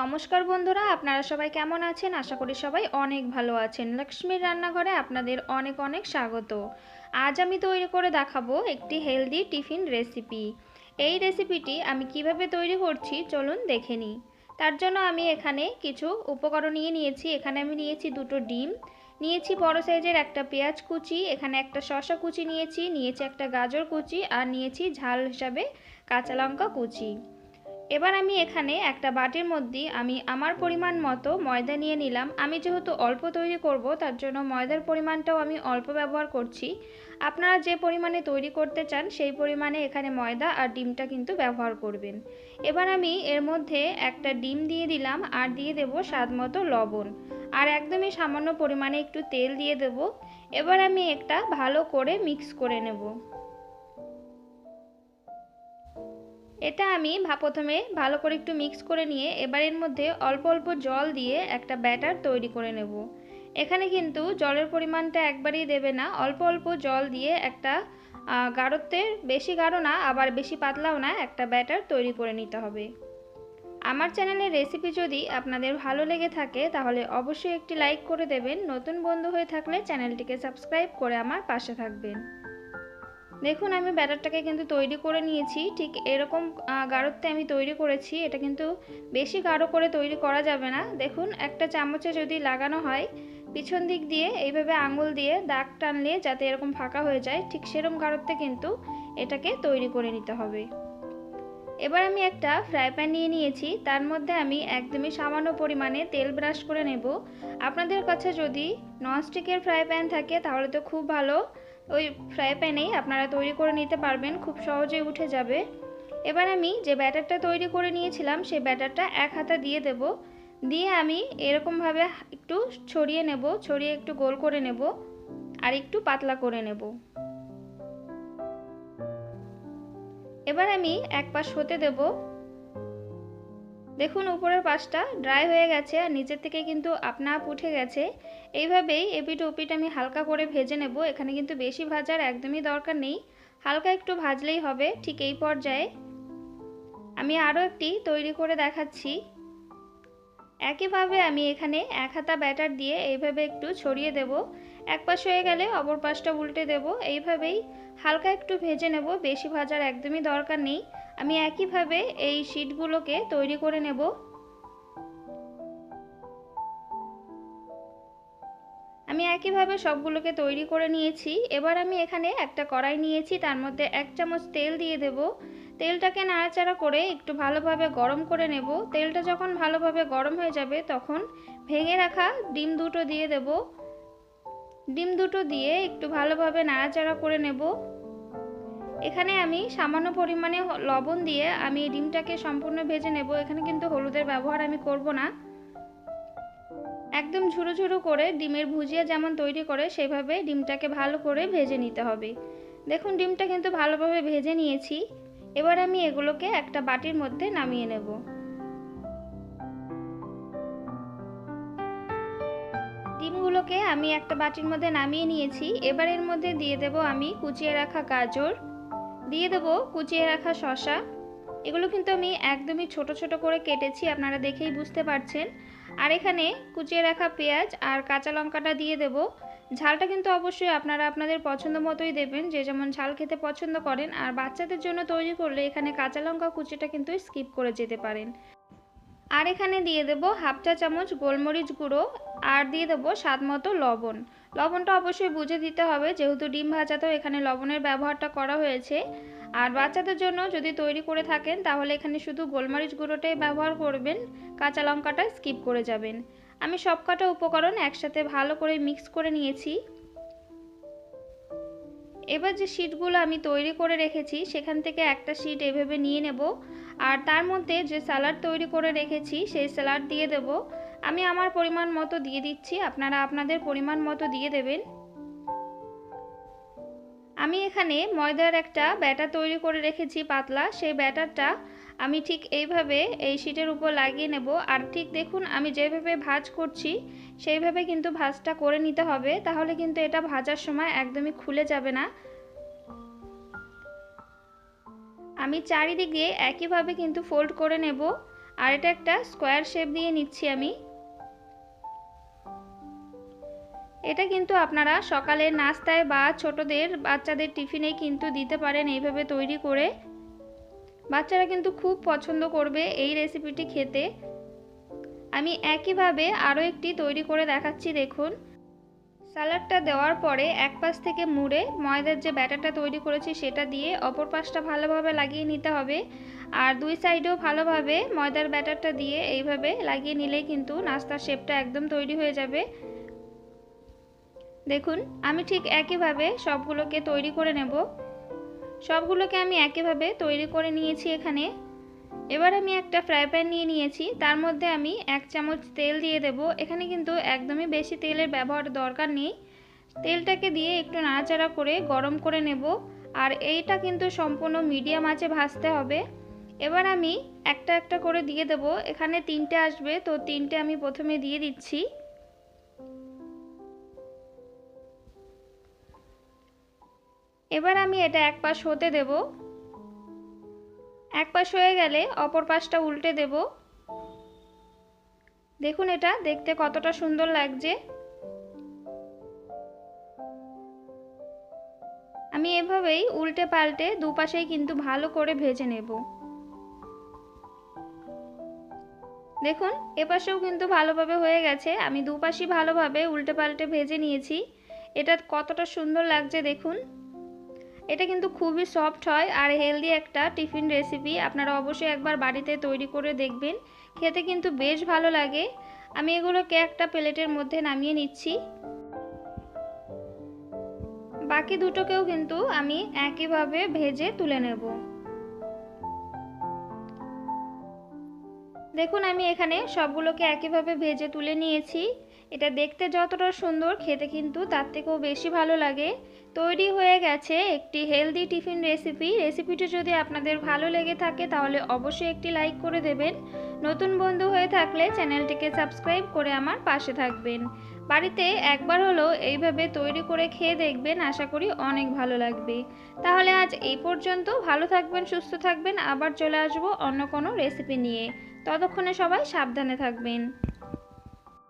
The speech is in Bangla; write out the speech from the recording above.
নমস্কার বন্ধুরা, আপনারা সবাই কেমন আছেন? আশা করি সবাই অনেক ভালো আছেন। লক্ষ্মীর রান্নাঘরে আপনাদের অনেক অনেক স্বাগত। আজ আমি তৈরি করে দেখাবো একটি হেলদি টিফিন রেসিপি এই রেসিপিটি আমি কীভাবে তৈরি করছি চলুন দেখে নিই। তার জন্য আমি এখানে কিছু উপকরণ নিয়ে নিয়েছি। এখানে আমি নিয়েছি দুটো ডিম, নিয়েছি বড় সাইজের একটা পেঁয়াজ কুচি, এখানে একটা শশা কুচি নিয়েছি নিয়েছি একটা গাজর কুচি, আর নিয়েছি ঝাল হিসাবে কাঁচা লঙ্কা কুচি। এবার আমি এখানে একটা বাটির মধ্যে আমি আমার পরিমাণ মতো ময়দা নিয়ে নিলাম। আমি যেহেতু অল্প তৈরি করব, তার জন্য ময়দার পরিমাণটাও আমি অল্প ব্যবহার করছি। আপনারা যে পরিমাণে তৈরি করতে চান, সেই পরিমাণে এখানে ময়দা আর ডিমটা কিন্তু ব্যবহার করবেন। এবার আমি এর মধ্যে একটা ডিম দিয়ে দিলাম আর দিয়ে দেব স্বাদ মতো লবণ। আর একদমই সামান্য পরিমাণে একটু তেল দিয়ে দেব। এবার আমি একটা ভালো করে মিক্স করে নেব। এটা আমি প্রথমে ভালো করে একটু মিক্স করে নিয়ে এবার এর মধ্যে অল্প অল্প জল দিয়ে একটা ব্যাটার তৈরি করে নেব। এখানে কিন্তু জলের পরিমাণটা একবারেই দেবে না, অল্প অল্প জল দিয়ে একটা গাঢ়ত্বের, বেশি গাঢ় না, আবার বেশি পাতলাও না, একটা ব্যাটার তৈরি করে নিতে হবে। আমার চ্যানেলের রেসিপি যদি আপনাদের ভালো লেগে থাকে, তাহলে অবশ্যই একটি লাইক করে দেবেন। নতুন বন্ধু হয়ে থাকলে চ্যানেলটিকে সাবস্ক্রাইব করে আমার পাশে থাকবেন। দেখুন, আমি ব্যাটারটাকে কিন্তু তৈরি করে নিয়েছি। ঠিক এরকম গাঢ়ত্বে আমি তৈরি করেছি। এটা কিন্তু বেশি গাঢ় করে তৈরি করা যাবে না। দেখুন, একটা চামচে যদি লাগানো হয়, পিছন দিক দিয়ে এইভাবে আঙুল দিয়ে দাগ টানলে যাতে এরকম ফাঁকা হয়ে যায়, ঠিক সেরকম গাঢ়ত্বে কিন্তু এটাকে তৈরি করে নিতে হবে। এবার আমি একটা ফ্রাই প্যান নিয়ে নিয়েছি। তার মধ্যে আমি একদমই সামান্য পরিমাণে তেল ব্রাশ করে নেব। আপনাদের কাছে যদি ননস্টিকের ফ্রাই প্যান থাকে, তাহলে তো খুব ভালো। ওই ফ্রাই প্যানেই আপনারা তৈরি করে নিতে পারবেন, খুব সহজেই উঠে যাবে। এবার আমি যে ব্যাটারটা তৈরি করে নিয়েছিলাম, সেই ব্যাটারটা এক হাতা দিয়ে দেব। দিয়ে আমি এরকমভাবে একটু ছড়িয়ে নেব, ছড়িয়ে একটু গোল করে নেব আর একটু পাতলা করে নেব। এবার আমি এক পাশ হতে দেব। দেখুন, উপরের পাশটা ড্রাই হয়ে গেছে আর নিচের থেকে কিন্তু আপনা আপ উঠে গেছে। এইভাবেই এপিট ওপিট আমি হালকা করে ভেজে নেব। এখানে কিন্তু বেশি ভাজার একদমই দরকার নেই। হালকা একটু ভাজলেই হবে, ঠিক এই পর্যায়ে। আমি আরও একটি তৈরি করে দেখাচ্ছি। একইভাবে আমি এখানে এক হাতা ব্যাটার দিয়ে এইভাবে একটু ছড়িয়ে দেব। এক পাশ হয়ে গেলে অপর পাশটা উল্টে দেব। এইভাবেই হালকা একটু ভেজে নেব, বেশি ভাজার একদমই দরকার নেই। আমি একইভাবে এই শিটগুলোকে তৈরি করে নেব। আমি একইভাবে সবগুলোকে তৈরি করে নিয়েছি। এবার আমি এখানে একটা কড়াই নিয়েছি, তার মধ্যে এক চামচ তেল দিয়ে দেব। তেলটাকে নাড়াচাড়া করে একটু ভালোভাবে গরম করে নেব। তেলটা যখন ভালোভাবে গরম হয়ে যাবে, তখন ভেঙে রাখা ডিম দুটো দিয়ে দেব। ডিম দুটো দিয়ে একটু ভালোভাবে নাড়াচাড়া করে নেব। এখানে আমি সামান্য পরিমাণে লবণ দিয়ে আমি ডিমটাকে সম্পূর্ণ ভেজে নেব। এখানে কিন্তু হলুদের ব্যবহার আমি করব না। একদম ঝুরো ঝুরো করে ডিমের ভুজিয়া যেমন তৈরি করে, সেভাবে ডিমটাকে ভালো করে ভেজে নিতে হবে। দেখুন, ডিমটা কিন্তু ভালোভাবে ভেজে নিয়েছি। এবার আমি এগুলোকে একটা বাটির মধ্যে নামিয়ে নেব। ডিমগুলোকে আমি একটা বাটির মধ্যে নামিয়ে নিয়েছি। এবার এর মধ্যে দিয়ে দেব আমি কুচিয়ে রাখা গাজর। দিয়ে দেবো, কুচিয়ে রাখা শশা এগুলো কিন্তু আমি একদমই ছোট ছোট করে কেটেছি, আপনারা দেখেই বুঝতে পারছেন। আর এখানে কুচিয়ে রাখা পেঁয়াজ আর কাঁচা লঙ্কাটা দিয়ে দেব। ঝালটা কিন্তু অবশ্যই আপনারা আপনাদের পছন্দ মতোই দেবেন, যে যেমন ঝাল খেতে পছন্দ করেন। আর বাচ্চাদের জন্য তৈরি করলে এখানে কাঁচা লঙ্কা কুচিটা কিন্তু স্কিপ করে যেতে পারেন। আর এখানে দিয়ে দেব হাফ চা চামচ গোলমরিচ গুঁড়ো, আর দিয়ে দেবো স্বাদ মতো লবণ। লবণটা অবশ্যই বুঝে দিতে হবে, যেহেতু ডিম ভাজাতেও এখানে লবণের ব্যবহারটা করা হয়েছে। আর বাচ্চাদের জন্য যদি তৈরি করে থাকেন, তাহলে এখানে শুধু গোলমরিচ গুঁড়োটাই ব্যবহার করবেন, কাঁচা লঙ্কাটা স্কিপ করে যাবেন। আমি সব কটা উপকরণ একসাথে ভালো করে মিক্স করে নিয়েছি। এবার যে শিটগুলো আমি তৈরি করে রেখেছি, সেখান থেকে একটা শিট এভাবে নিয়ে নেব। আর তার মধ্যে যে স্যালাড তৈরি করে রেখেছি, সেই স্যালাড দিয়ে দেব। আমি আমার পরিমাণ মতো দিয়ে দিচ্ছি। আপনারা আপনাদের পরিমাণ মতো দিয়ে দেবেন। আমি এখানে ময়দার একটা ব্যাটার তৈরি করে রেখেছি পাতলা। সেই ব্যাটারটা আমি ঠিক এইভাবে এই শিটের উপর লাগিয়ে নেব। আর ঠিক দেখুন, আমি যেভাবে ভাজ করছি, সেইভাবে কিন্তু ভাজটা করে নিতে হবে। তাহলে কিন্তু এটা ভাজার সময় একদমই খুলে যাবে না। আমি চারিদিকে একইভাবে কিন্তু ফোল্ড করে নেব। আর এটা একটা স্কোয়ার শেপ দিয়ে নিচ্ছি আমি। এটা কিন্তু আপনারা সকালের নাস্তায় বা ছোটদের বাচ্চাদের টিফিনে কিন্তু দিতে পারেন এইভাবে তৈরি করে। বাচ্চারা কিন্তু খুব পছন্দ করবে এই রেসিপিটি খেতে। আমি একইভাবে আরও একটি তৈরি করে দেখাচ্ছি, দেখুন। স্যালাডটা দেওয়ার পরে এক পাশ থেকে মুড়ে ময়দার যে ব্যাটারটা তৈরি করেছি সেটা দিয়ে অপর পাশটা ভালোভাবে লাগিয়ে নিতে হবে। আর দুই সাইডেও ভালোভাবে ময়দার ব্যাটারটা দিয়ে এইভাবে লাগিয়ে নিলেই কিন্তু নাস্তার শেপটা একদম তৈরি হয়ে যাবে। দেখুন, আমি ঠিক একইভাবে সবগুলোকে তৈরি করে নেব। সবগুলোকে আমি একইভাবে তৈরি করে নিয়েছি এখানে। এবার আমি একটা ফ্রাই প্যান নিয়ে নিয়েছি, তার মধ্যে আমি এক চামচ তেল দিয়ে দেব। এখানে কিন্তু একদমই বেশি তেলের ব্যবহার দরকার নেই। তেলটাকে দিয়ে একটু নাড়াচাড়া করে গরম করে নেব। আর এইটা কিন্তু সম্পূর্ণ মিডিয়াম আঁচে ভাজতে হবে। এবার আমি একটা একটা করে দিয়ে দেব। এখানে তিনটে আসবে, তো তিনটে আমি প্রথমে দিয়ে দিচ্ছি। এবার আমি এটা এক পাশ হতে দেব। এক পাশ হয়ে গেলে অপর পাশটা উল্টে দেব। দেখুন এটা, দেখতে কতটা সুন্দর লাগছে। আমি এভাবেই উল্টে পাল্টে দুপাশেই কিন্তু ভালো করে ভেজে নেব। দেখুন এপাশেও কিন্তু ভালোভাবে হয়ে গেছে। আমি দুপাশই ভালোভাবে উল্টে পাল্টে ভেজে নিয়েছি। এটা কতটা সুন্দর লাগছে দেখুন। এটা কিন্তু খুবই সফট হয় আর হেলদি একটা টিফিন রেসিপি আপনারা অবশ্যই একবার বাড়িতে তৈরি করে দেখবেন। খেতে কিন্তু বেশ ভালো লাগে। আমি এগুলোকে একটা প্লেটের মধ্যে নামিয়ে নিচ্ছি। বাকি দুটোকেও কিন্তু আমি একইভাবে ভেজে তুলে নেব। দেখুন, আমি এখানে সবগুলোকে একইভাবে ভেজে তুলে নিয়েছি। এটা দেখতে যতটা সুন্দর, খেতে কিন্তু তার থেকেও বেশি ভালো লাগে। তৈরি হয়ে গেছে একটি হেলদি টিফিন রেসিপি রেসিপিটি যদি আপনাদের ভালো লেগে থাকে তাহলে অবশ্যই একটি লাইক করে দেবেন। নতুন বন্ধু হয়ে থাকলে চ্যানেলটিকে সাবস্ক্রাইব করে আমার পাশে থাকবেন। বাড়িতে একবার হলো এইভাবে তৈরি করে খেয়ে দেখবেন, আশা করি অনেক ভালো লাগবে। তাহলে আজ এই পর্যন্ত। ভালো থাকবেন, সুস্থ থাকবেন। আবার চলে আসব অন্য কোনো রেসিপি নিয়ে। ততক্ষণে সবাই সাবধানে থাকবেন।